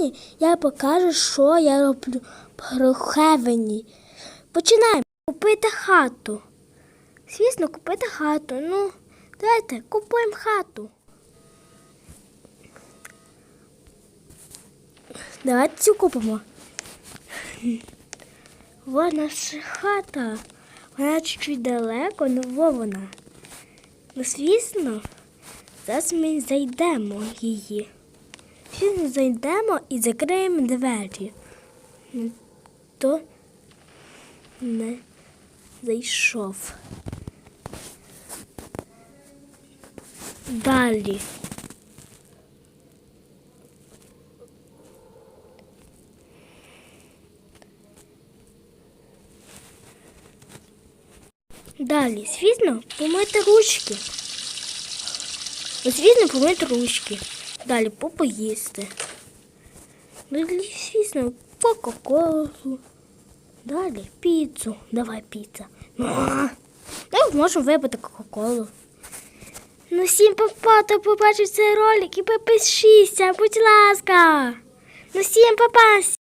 частині я покажу, що я роблю про Хевені. Починаємо купити хату. Звісно, купити хату. Ну, давайте купуємо хату. Давайте цю купимо. Вона ж хата. Вона чуть-чуть далеко, ну во вона. Ну, звісно, зараз ми зайдемо її. Звісно, зайдемо і закриємо двері. Ну, То не зайшов. Далі. Далі, звісно, помити ручки. Звісно, помити ручки. Далі попоїсти. Далі, звісно, кока-колу. Далі піцу. Давай піца. Ну, Давай можемо випити кока-колу. Ну, всім папа, хто побачив цей ролик і підпишіться, будь ласка. Ну, всім папа.